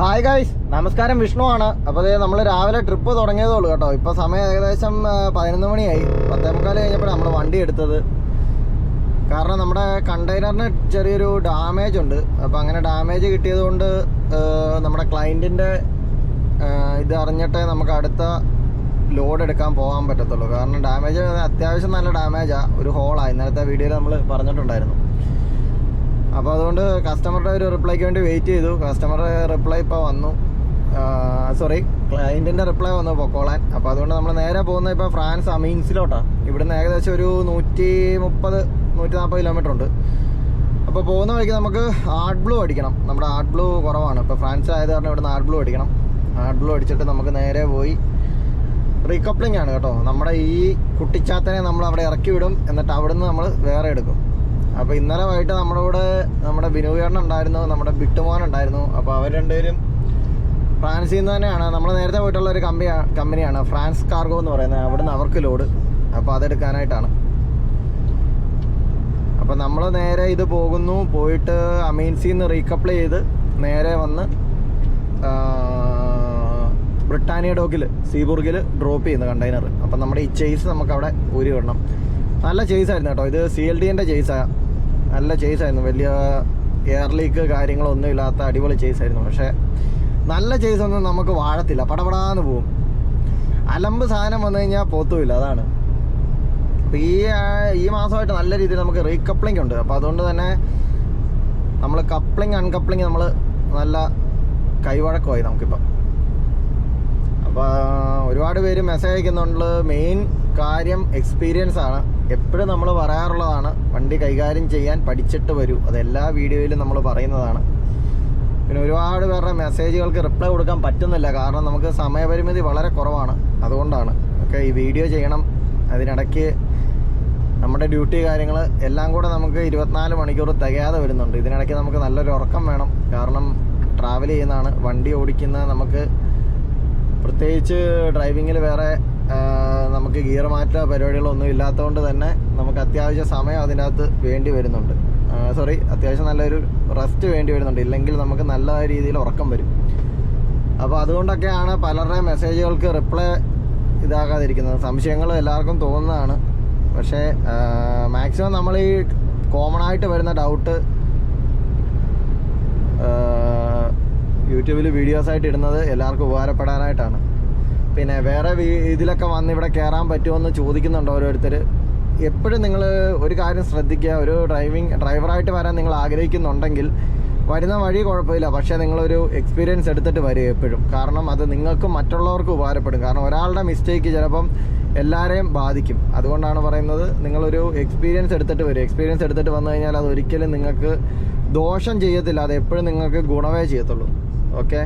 Hi guys നമസ്കാരം വിഷ്ണു ആണ് അപ്പോൾ അതേ നമ്മൾ രാവിലെ ട്രിപ്പ് തുടങ്ങിയതേ ഉള്ളൂ കേട്ടോ. ഇപ്പോൾ സമയം ഏകദേശം പതിനൊന്ന് മണിയായി. പത്തേ മുക്കാൽ കഴിഞ്ഞപ്പോൾ നമ്മൾ വണ്ടി എടുത്തത്. കാരണം നമ്മുടെ കണ്ടെയ്നറിന് ചെറിയൊരു ഡാമേജ് ഉണ്ട്. അപ്പോൾ അങ്ങനെ ഡാമേജ് കിട്ടിയത് കൊണ്ട് നമ്മുടെ ക്ലയന്റിന്റെ ഇത് അറിഞ്ഞിട്ടേ നമുക്ക് അടുത്ത ലോഡ് എടുക്കാൻ പോകാൻ പറ്റത്തുള്ളൂ. കാരണം ഡാമേജ് അത്യാവശ്യം നല്ല ഡാമേജാണ് ഒരു ഹോളാണ് ഇന്നലത്തെ വീഡിയോയിൽ നമ്മൾ പറഞ്ഞിട്ടുണ്ടായിരുന്നു. അപ്പോൾ അതുകൊണ്ട് കസ്റ്റമറുടെ ഒരു റിപ്ലൈക്ക് വേണ്ടി വെയിറ്റ് ചെയ്തു. കസ്റ്റമറുടെ റിപ്ലൈ ഇപ്പോൾ വന്നു. സോറി ക്ലയന്റിന്റെ റിപ്ലൈ വന്നു പൊക്കോളാൻ അപ്പോൾ അതുകൊണ്ട് നമ്മൾ നേരെ പോകുന്നത് ഇപ്പോൾ ഫ്രാൻസ് അമീൻസിലോട്ടാണ് ഇവിടുന്ന് ഏകദേശം ഒരു നൂറ്റി മുപ്പത് നൂറ്റി നാൽപ്പത് കിലോമീറ്റർ ഉണ്ട്. അപ്പോൾ പോകുന്ന വഴിക്ക് നമുക്ക് ആർട്ട് ബ്ലൂ അടിക്കണം. നമ്മുടെ ആർട്ട് ബ്ലൂ കുറവാണ്. ഇപ്പോൾ ഫ്രാൻസ് ആയത് കാരണം ഇവിടുന്ന് ആർട്ട് ബ്ലൂ അടിക്കണം. ആർട്ട് ബ്ലൂ അടിച്ചിട്ട് നമുക്ക് നേരെ പോയി. റീകപ്ലിംഗ് ആണ് കേട്ടോ. നമ്മുടെ ഈ കുട്ടിച്ചാത്തനെ നമ്മൾ അവിടെ ഇറക്കി വിടും. എന്നിട്ട് അവിടുന്ന് നമ്മൾ വേറെ എടുക്കും. അപ്പോൾ ഇന്നലെ വൈകിട്ട് നമ്മുടെ കൂടെ നമ്മുടെ ബിനുവേണ്ണ ഉണ്ടായിരുന്നു നമ്മുടെ ബിട്ടുമോൻ ഉണ്ടായിരുന്നു. അപ്പോൾ അവർ രണ്ടുപേരും ഫ്രാൻസിൽ നിന്ന് തന്നെയാണ്. നമ്മൾ നേരത്തെ പോയിട്ടുള്ള ഒരു കമ്പനി കമ്പനിയാണ് ഫ്രാൻസ് കാർഗോ എന്ന് പറയുന്നത്. അവിടുന്ന് അവർക്ക് ലോഡ്. അപ്പോൾ അതെടുക്കാനായിട്ടാണ്. അപ്പോൾ നമ്മൾ നേരെ ഇത് പോകുന്നു. പോയിട്ട് അമീൻസിൽ നിന്ന് റീകപ്പിൾ ചെയ്ത് നേരെ വന്ന് ബ്രിട്ടാനിയ ഡോക്കിൽ സീബുർഗിൽ ഡ്രോപ്പ് ചെയ്യുന്നു കണ്ടെയ്നർ അപ്പം നമ്മുടെ ഈ ചേസ് നമുക്ക് അവിടെ ഊരി വിടണം. നല്ല ചേസ് ആയിരുന്നു കേട്ടോ. ഇത് സി എൽ ഡിന്റെ ചേസാണ് നല്ല ചേസ് ആയിരുന്നു വലിയ എയർ ലീക്ക് കാര്യങ്ങളൊന്നും ഇല്ലാത്ത അടിപൊളി ചേസ് ആയിരുന്നു പക്ഷേ നല്ല ചേസ് ഒന്നും നമുക്ക് വാഴത്തില്ല. പടപടാന്ന് പോവും. അലമ്പ് സാധനം വന്നു കഴിഞ്ഞാൽ പോത്തുമില്ല. അതാണ്. അപ്പോൾ ഈ ഈ മാസമായിട്ട് നല്ല രീതിയിൽ നമുക്ക് റീകപ്ലിംഗ് ഉണ്ട്. അപ്പോൾ അതുകൊണ്ട് തന്നെ നമ്മൾ കപ്ലിംഗ് അൺകപ്ലിംഗ് നമ്മൾ നല്ല കൈവഴക്കമായി നമുക്കിപ്പം. അപ്പോൾ ഒരുപാട് പേര് മെസ്സേജ് അയക്കുന്നുണ്ട്. മെയിൻ കാര്യം എക്സ്പീരിയൻസ് ആണ്. എപ്പോഴും നമ്മൾ പറയാറുള്ളതാണ് വണ്ടി കൈകാര്യം ചെയ്യാൻ പഠിച്ചിട്ട് വരൂ. അതെല്ലാ വീഡിയോയിലും നമ്മൾ പറയുന്നതാണ്. പിന്നെ ഒരുപാട് പേരുടെ മെസ്സേജുകൾക്ക് റിപ്ലൈ കൊടുക്കാൻ പറ്റുന്നില്ല. കാരണം നമുക്ക് സമയപരിമിതി വളരെ കുറവാണ്. അതുകൊണ്ടാണ്. ഒക്കെ ഈ വീഡിയോ ചെയ്യണം. അതിനിടയ്ക്ക് നമ്മുടെ ഡ്യൂട്ടി കാര്യങ്ങൾ എല്ലാം കൂടെ നമുക്ക് ഇരുപത്തിനാല് മണിക്കൂർ തികയാതെ വരുന്നുണ്ട്. ഇതിനിടയ്ക്ക് നമുക്ക് നല്ലൊരു ഉറക്കം വേണം. കാരണം ട്രാവൽ ചെയ്യുന്നതാണ്. വണ്ടി ഓടിക്കുന്ന നമുക്ക് പ്രത്യേകിച്ച് ഡ്രൈവിങ്ങിൽ വേറെ നമുക്ക് ഗിയർ മാറ്റ പരിപാടികളൊന്നും ഇല്ലാത്തതുകൊണ്ട് തന്നെ നമുക്ക് അത്യാവശ്യ സമയം അതിനകത്ത് വേണ്ടി വരുന്നുണ്ട്. സോറി അത്യാവശ്യം നല്ലൊരു റെസ്റ്റ് വേണ്ടി വരുന്നുണ്ട്. ഇല്ലെങ്കിൽ നമുക്ക് നല്ല രീതിയിൽ ഉറക്കം വരും. അപ്പോൾ അതുകൊണ്ടൊക്കെയാണ് പലരുടെയും മെസ്സേജുകൾക്ക് റിപ്ലൈ ഇതാകാതിരിക്കുന്നത്. സംശയങ്ങൾ എല്ലാവർക്കും തോന്നുന്നതാണ്. പക്ഷേ മാക്സിമം നമ്മൾ ഈ കോമൺ ആയിട്ട് വരുന്ന ഡൗട്ട് യൂട്യൂബിൽ വീഡിയോസ് ആയിട്ട് ഇടുന്നത് എല്ലാവർക്കും ഉപകാരപ്പെടാനായിട്ടാണ്. പിന്നെ വേറെ ഇതിലൊക്കെ വന്ന് ഇവിടെ കയറാൻ പറ്റുമെന്ന് ചോദിക്കുന്നുണ്ട് ഓരോരുത്തർ എപ്പോഴും നിങ്ങൾ ഒരു കാര്യം ശ്രദ്ധിക്കുക ഒരു ഡ്രൈവിംഗ് ഡ്രൈവറായിട്ട് വരാൻ നിങ്ങൾ ആഗ്രഹിക്കുന്നുണ്ടെങ്കിൽ വരുന്ന വഴി കുഴപ്പമില്ല. പക്ഷേ നിങ്ങളൊരു എക്സ്പീരിയൻസ് എടുത്തിട്ട് വരിക എപ്പോഴും. കാരണം അത് നിങ്ങൾക്കും മറ്റുള്ളവർക്കും ഉപകാരപ്പെടും. കാരണം ഒരാളുടെ മിസ്റ്റേക്ക് ചിലപ്പം എല്ലാവരെയും ബാധിക്കും. അതുകൊണ്ടാണ് പറയുന്നത് നിങ്ങളൊരു എക്സ്പീരിയൻസ് എടുത്തിട്ട് വരും എക്സ്പീരിയൻസ് എടുത്തിട്ട് വന്നു കഴിഞ്ഞാൽ അത് ഒരിക്കലും നിങ്ങൾക്ക് ദോഷം ചെയ്യത്തില്ല. അത് എപ്പോഴും നിങ്ങൾക്ക് ഗുണമേ ചെയ്യത്തുള്ളൂ. ഓക്കെ?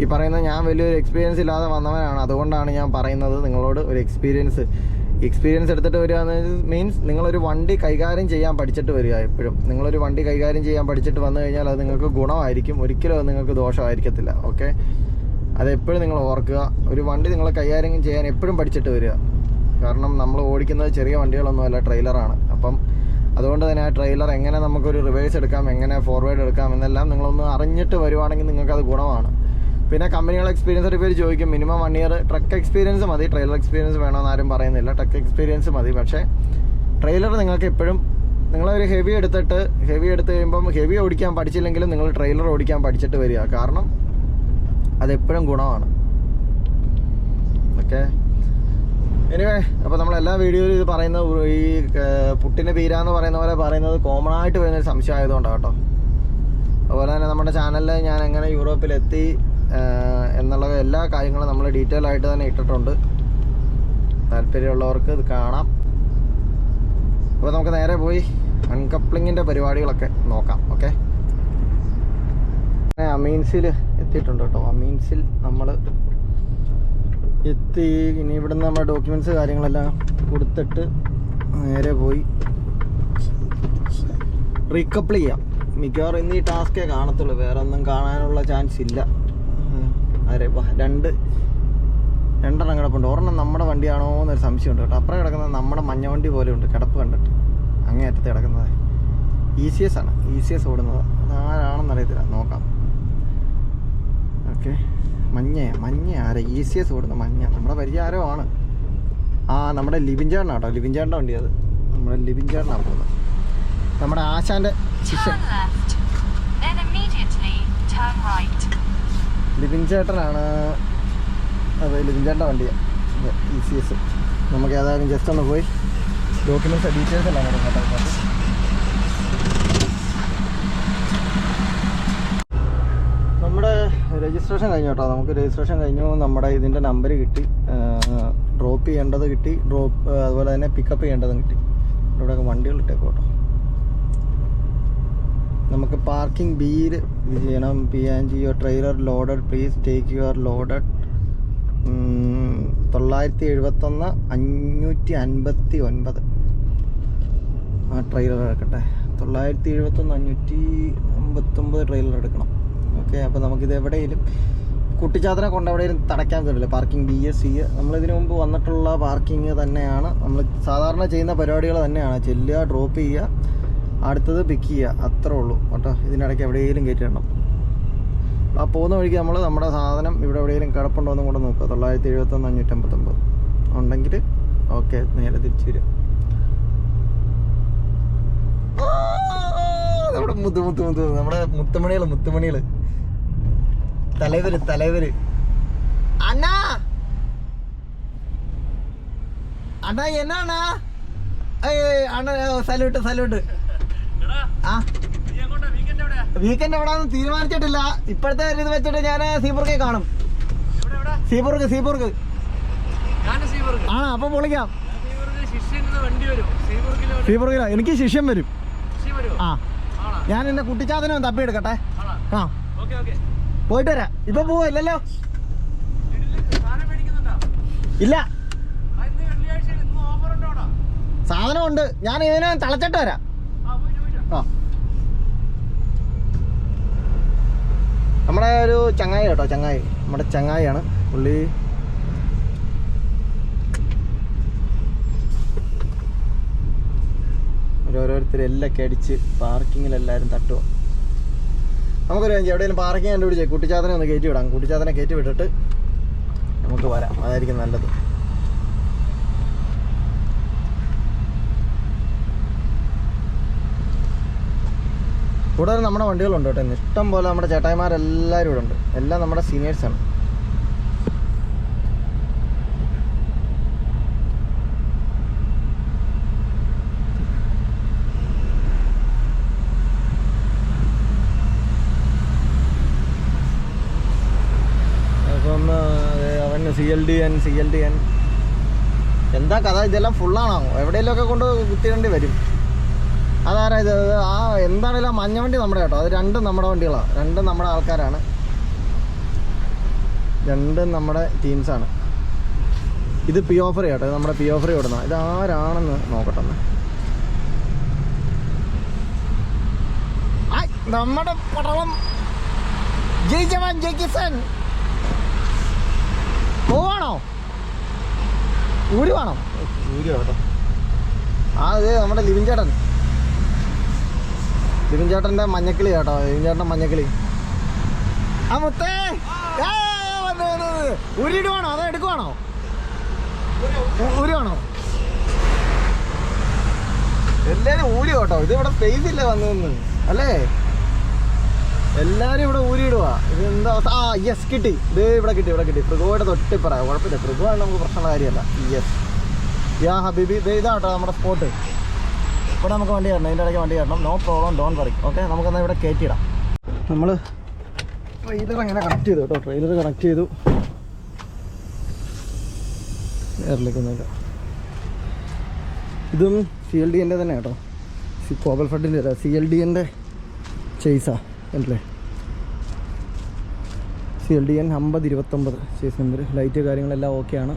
ഈ പറയുന്ന ഞാൻ വലിയൊരു എക്സ്പീരിയൻസ് ഇല്ലാതെ വന്നവനാണ്. അതുകൊണ്ടാണ് ഞാൻ പറയുന്നത് നിങ്ങളോട് ഒരു എക്സ്പീരിയൻസ് എക്സ്പീരിയൻസ് എടുത്തിട്ട് വരിക എന്ന് മീൻസ് നിങ്ങളൊരു വണ്ടി കൈകാര്യം ചെയ്യാൻ പഠിച്ചിട്ട് വരിക എപ്പോഴും. നിങ്ങളൊരു വണ്ടി കൈകാര്യം ചെയ്യാൻ പഠിച്ചിട്ട് വന്നു കഴിഞ്ഞാൽ അത് നിങ്ങൾക്ക് ഗുണമായിരിക്കും. ഒരിക്കലും അത് നിങ്ങൾക്ക് ദോഷമായിരിക്കത്തില്ല. ഓക്കെ അതെപ്പോഴും നിങ്ങൾ ഓർക്കുക. ഒരു വണ്ടി നിങ്ങൾ കൈകാര്യം ചെയ്യാൻ എപ്പോഴും പഠിച്ചിട്ട് വരിക. കാരണം നമ്മൾ ഓടിക്കുന്നത് ചെറിയ വണ്ടികളൊന്നുമല്ല ട്രെയിലറാണ് അപ്പം അതുകൊണ്ട് തന്നെ ആ ട്രെയിലർ എങ്ങനെ നമുക്കൊരു റിവേഴ്സ് എടുക്കാം എങ്ങനെ ഫോർവേഡ് എടുക്കാം എന്നെല്ലാം നിങ്ങളൊന്ന് അറിഞ്ഞിട്ട് വരുവാണെങ്കിൽ നിങ്ങൾക്കത് ഗുണമാണ്. പിന്നെ കമ്പനികൾ എക്സ്പീരിയൻസ് ഒരു പേര് ചോദിക്കും. Minimum one year truck experience മതി ട്രെയിലർ എക്സ്പീരിയൻസ് വേണമെന്ന് ആരും പറയുന്നില്ല. ട്രക്ക് എക്സ്പീരിയൻസ് മതി. പക്ഷേ ട്രെയിലർ നിങ്ങൾക്ക് എപ്പോഴും നിങ്ങളൊരു ഹെവി എടുത്തിട്ട് ഹെവി എടുത്ത് കഴിയുമ്പം ഹെവി ഓടിക്കാൻ പഠിച്ചില്ലെങ്കിലും നിങ്ങൾ ട്രെയിലർ ഓടിക്കാൻ പഠിച്ചിട്ട് വരിക. കാരണം അതെപ്പോഴും ഗുണമാണ്. ഓക്കെ എനിവേ അപ്പോൾ നമ്മൾ എല്ലാ വീഡിയോയിലും ഇത് പറയുന്ന ഈ പുട്ടിന്റെ പീരാന്ന് പറയുന്ന പോലെ പറയുന്നത് കോമൺ ആയിട്ട് വരുന്നൊരു സംശയം ആയതുകൊണ്ടാണ് കേട്ടോ. അതുപോലെ തന്നെ നമ്മുടെ ചാനലിൽ ഞാൻ എങ്ങനെ യൂറോപ്പിലെത്തി എന്നുള്ള എല്ലാ കാര്യങ്ങളും നമ്മൾ ഡീറ്റെയിൽ ആയിട്ട് തന്നെ ഇട്ടിട്ടുണ്ട്. താല്പര്യമുള്ളവർക്ക് ഇത് കാണാം. അപ്പോൾ നമുക്ക് നേരെ പോയി അൺകപ്ലിങ്ങിന്റെ പരിപാടികളൊക്കെ നോക്കാം ഓക്കെ അമീൻസിൽ എത്തിയിട്ടുണ്ട് കേട്ടോ. അമീൻസിൽ നമ്മൾ എത്തി ഇനി ഇവിടുന്ന് നമ്മുടെ ഡോക്യുമെന്റ്സ് കാര്യങ്ങളെല്ലാം കൊടുത്തിട്ട് നേരെ പോയി. റീകപ്പിൾ ചെയ്യാം. മിക്കവാറും ഇന്ന് ഈ ടാസ്കേ കാണത്തുള്ളൂ. വേറെ ഒന്നും കാണാനുള്ള ചാൻസ് ഇല്ല. അരെ വാ രണ്ട്. രണ്ടെണ്ണം കിടപ്പുണ്ട്. ഒരെണ്ണം നമ്മുടെ വണ്ടിയാണോ എന്നൊരു സംശയമുണ്ട് കേട്ടോ. അപ്പുറം കിടക്കുന്നത് നമ്മുടെ മഞ്ഞ വണ്ടി പോലെ ഉണ്ട് കിടപ്പ് കണ്ടിട്ട്. അങ്ങേ അറ്റത്ത് കിടക്കുന്നത്. ഇ സി എസ് ആണ്. ഇ സി എസ് ഓടുന്നത്. അതാരാണെന്ന് അറിയത്തില്ല. നോക്കാം. ഓക്കെ. മഞ്ഞ മഞ്ഞ ആരാ? ഇ സി എസ് ഓടുന്ന മഞ്ഞ. നമ്മുടെ പരിചാരമാണ്. ആ നമ്മുടെ ലിബിൻ ചേട്ടനാ കേട്ടോ. ലിബിൻ വണ്ടി അത്. നമ്മുടെ ലിബിൻ ചേട്ടനാണ് പോകുന്നത് നമ്മുടെ ആശാന്റെ ശിഷ്യൻ. Turn right. ലിബിൻ ചേട്ടനാണ് അതെ ലിബിൻ ചേട്ടന്റെ വണ്ടിയാണ് ഇ സി എസ് നമുക്ക് ഏതായാലും ജസ്റ്റ് ഒന്ന് പോയി. ഡോക്യുമെന്റ്സ് ഡീറ്റെയിൽസ് എല്ലാം കൂടെ കേട്ടോ നമ്മുടെ രജിസ്ട്രേഷൻ കഴിഞ്ഞു കേട്ടോ. നമുക്ക് രജിസ്ട്രേഷൻ കഴിഞ്ഞു. നമ്മുടെ ഇതിന്റെ നമ്പർ കിട്ടി. ഡ്രോപ്പ് ചെയ്യേണ്ടത് കിട്ടി. ഡ്രോപ്പ് അതുപോലെ തന്നെ പിക്കപ്പ് ചെയ്യേണ്ടതും കിട്ടി. ഇവിടെയൊക്കെ വണ്ടികൾ ഇട്ടേക്കും കേട്ടോ നമുക്ക് പാർക്കിംഗ് ബിയിൽ ഇത് ചെയ്യണം. P and your trailer loaded please take your loaded തൊള്ളായിരത്തി എഴുപത്തൊന്ന് അഞ്ഞൂറ്റി അൻപത്തി ഒൻപത് ആ ട്രെയിലർ എടുക്കട്ടെ. തൊള്ളായിരത്തി എഴുപത്തൊന്ന് അഞ്ഞൂറ്റി അമ്പത്തൊമ്പത് ട്രെയിലർ എടുക്കണം ഓക്കെ അപ്പോൾ നമുക്കിത് എവിടെയെങ്കിലും കുട്ടിച്ചാത്തനെ കൊണ്ട് എവിടെയെങ്കിലും തടയ്ക്കാൻ പറ്റില്ല. പാർക്കിംഗ് ബി എസ് സി നമ്മളിതിനു മുമ്പ് വന്നിട്ടുള്ള പാർക്കിംഗ് തന്നെയാണ്. നമ്മൾ സാധാരണ ചെയ്യുന്ന പരിപാടികൾ തന്നെയാണ്. ചെല്ലുക ഡ്രോപ്പ് ചെയ്യുക. അടുത്തത് പിക്ക് ചെയ്യുക. അത്രേ ഉള്ളൂ. കേട്ടോ. ഇതിനിടയ്ക്ക് എവിടെയെങ്കിലും കയറ്റിടണം ആ പോകുന്ന വഴിക്ക് നമ്മൾ നമ്മുടെ സാധനം ഇവിടെ എവിടെയെങ്കിലും കിടപ്പുണ്ടോ എന്നും കൂടെ നോക്കുക. തൊള്ളായിരത്തി എഴുപത്തൊന്ന് അഞ്ഞൂറ്റമ്പത്തൊമ്പത്. ഉണ്ടെങ്കിൽ ഓക്കെ നേരെ തിരിച്ചു വരിക. ആ, നമ്മുടെ മുത്ത് മുത്ത് മുത്ത് നമ്മുടെ മുത്തുമണികൾ മുത്തുമണികൾ തലവര് തലവര്. അണ്ണാ! അണ്ണാ എന്നാ അണ്ണ? സല്യൂട്ട് സല്യൂട്ട് വീക്കെൻഡ് എവിടാന്ന് തീരുമാനിച്ചിട്ടില്ല. ഇപ്പോഴത്തെ ഒരു ഇത് വെച്ചിട്ട് ഞാൻ സീബുർഗെ കാണും. സീബുർഗ് സീബുർഗ്. ആ അപ്പൊ പൊളിക്കാം. സീബുർഗിലോ? എനിക്ക് ശിഷ്യം വരും. ആ. ഞാൻ എന്റെ എന്നെ തപ്പി എടുക്കട്ടെ ആ. പോയിട്ട് വരാ. ഇപ്പൊ പോവോ ഇല്ലല്ലോ. ഇല്ല. സാധനമുണ്ട്. ഞാൻ ഇതിനെ തളച്ചിട്ട് വരാം. ആ. നമ്മുടെ ഒരു ചങ്ങായി കേട്ടോ ചങ്ങായി. നമ്മുടെ ചങ്ങായിയാണ്. പുള്ളി ഓരോരുത്തർ എല്ലൊക്കെ അടിച്ച് പാർക്കിങ്ങിൽ എല്ലാവരും തട്ടുക നമുക്കൊരു എവിടെയെങ്കിലും പാർക്കിംഗ് കണ്ടുപിടിച്ചേ? കുട്ടിച്ചാത്തനെ ഒന്ന് കയറ്റി വിടാം. കുട്ടിച്ചാത്തനെ കയറ്റി വിട്ടിട്ട് നമുക്ക് വരാം. അതായിരിക്കും നല്ലത്. കൂടാതെ നമ്മുടെ വണ്ടികളുണ്ട് കേട്ടോ. ഇഷ്ടം പോലെ നമ്മുടെ ചേട്ടായിമാരെല്ലാവരും ഇവിടെ ഉണ്ട്. എല്ലാം നമ്മുടെ സീനിയേഴ്സാണ് C L D N C L D N എന്താ കഥ? ഇതെല്ലാം ഫുള്ളാണോ എവിടെയെങ്കിലുമൊക്കെ കൊണ്ട് കുത്തിയിടേണ്ടി വരും. അതാരാ ഇത്. ആ എന്താണേലും ആ മഞ്ഞ വണ്ടി നമ്മുടെ കേട്ടോ. അത് രണ്ടും നമ്മുടെ വണ്ടികളാണ് രണ്ടും നമ്മുടെ ആൾക്കാരാണ്. രണ്ടും നമ്മുടെ ടീംസാണ് ഇത് പി ഓഫർ കേട്ടോ. നമ്മുടെ പി ഓഫർ ഓടുന്ന ഇത് ആരാണെന്ന് നോക്കട്ടെ നമ്മുടെ പടളം ജയ് ജവാൻ ജയ് കിസൻ. പോവാണോ? ഊരി വേണം ഊരി കേട്ടോ. ആ അതെ നമ്മുടെ ലിവിൻ ചേട്ടൻ. ലിവിൻ ചേട്ടന്റെ മഞ്ഞക്കിളി കേട്ടോ ലിവിൻ ചേട്ടന്റെ മഞ്ഞക്കിളി. ആ മുത്തേ! ഉരിടുവാണോ. അതോ എടുക്കുവാണോ? ഊരുവാണോ എല്ലാരും ഊരി കേട്ടോ. ഇത് ഇവിടെ സ്പേസ് ഇല്ല വന്നു അല്ലേ? എല്ലാരും ഇവിടെ ഊരിയിടുവാ. ഇത് എന്താ? ആ യെസ് കിട്ടി. ഇത് ഇവിടെ കിട്ടി ഇവിടെ കിട്ടി. പൃഗുവയുടെ പറയാം കുഴപ്പമില്ല. പൃഗുവാണ് നമുക്ക് പ്രശ്നമുള്ള കാര്യമല്ല. യെസ് യാ ഹബീബി. ഇത് ഇതാട്ടോ നമ്മുടെ സ്പോട്ട് ഇവിടെ നമുക്ക് വണ്ടി കയറണം. ഇതിന്റെ ഇടയ്ക്ക് വണ്ടി കയറണം. No problem don't worry okay നമുക്കെന്നാൽ ഇവിടെ കയറ്റിയിടാം നമ്മൾ ട്രെയിലർ അങ്ങനെ കണക്ട് ചെയ്തു കേട്ടോ. ട്രെയിലർ കണക്ട് ചെയ്തു. എയറിലേക്കൊന്നുമില്ല ഇതും സി എൽ ഡി എന്റെ തന്നെ കേട്ടോ. സി കോബൽ ഫണ്ടിന്റെ അല്ല സി എൽ ഡി എന്റെ ചേസാ അല്ലേ സി എൽ ഡി എൻ അമ്പത് ഇരുപത്തൊമ്പത് ചേസ് നമ്പർ ലൈറ്റ് കാര്യങ്ങളെല്ലാം ഓക്കെയാണ്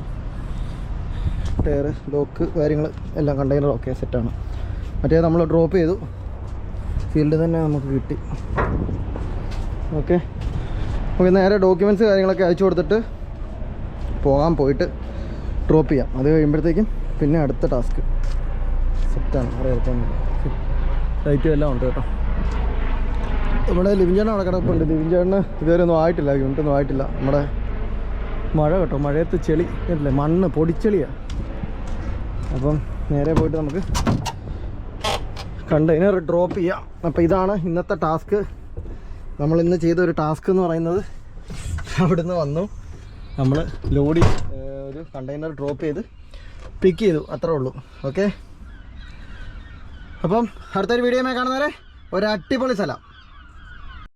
ടയർ ലോക്ക് കാര്യങ്ങൾ എല്ലാം കണ്ടെയ്നർ ഓക്കെ സെറ്റാണ് മറ്റേ നമ്മൾ ഡ്രോപ്പ് ചെയ്തു. ഫീൽഡ് തന്നെ നമുക്ക് കിട്ടി. ഓക്കെ നമുക്ക് നേരെ ഡോക്യുമെന്റ്സ് കാര്യങ്ങളൊക്കെ അയച്ചു കൊടുത്തിട്ട് പോകാൻ പോയിട്ട് ഡ്രോപ്പ് ചെയ്യാം. അത് കഴിയുമ്പോഴത്തേക്കും പിന്നെ അടുത്ത ടാസ്ക് സെറ്റാണ് വേറെ എളുപ്പമൊന്നുമില്ല ലൈറ്റും എല്ലാം ഉണ്ട് കേട്ടോ. നമ്മുടെ ലിവിൻ ചേട്ടൻ അവിടെ കിടപ്പുണ്ട്. ലിവിൻ ചേട്ടന് ഇതുവരെ ഒന്നും ആയിട്ടില്ല. യൂണിറ്റൊന്നും ആയിട്ടില്ല. നമ്മുടെ മഴ കേട്ടോ. മഴയത്ത് ചെളി. കേട്ടില്ലേ മണ്ണ് പൊടിച്ചെളിയാണ് അപ്പം നേരെ പോയിട്ട് നമുക്ക് കണ്ടെയ്നർ ഡ്രോപ്പ് ചെയ്യാം. അപ്പോൾ ഇതാണ് ഇന്നത്തെ ടാസ്ക് നമ്മൾ ഇന്ന് ചെയ്ത ഒരു ടാസ്ക് എന്ന് പറയുന്നത് അവിടുന്ന് വന്നു. നമ്മൾ ലോഡി ഒരു കണ്ടെയ്നർ ഡ്രോപ്പ് ചെയ്ത് പിക്ക് ചെയ്തു. അത്രേ ഉള്ളൂ. ഓക്കെ അപ്പം അടുത്തൊരു വീഡിയോ കാണുന്നവരെ ഒരു അടിപൊളി സ്ഥലം.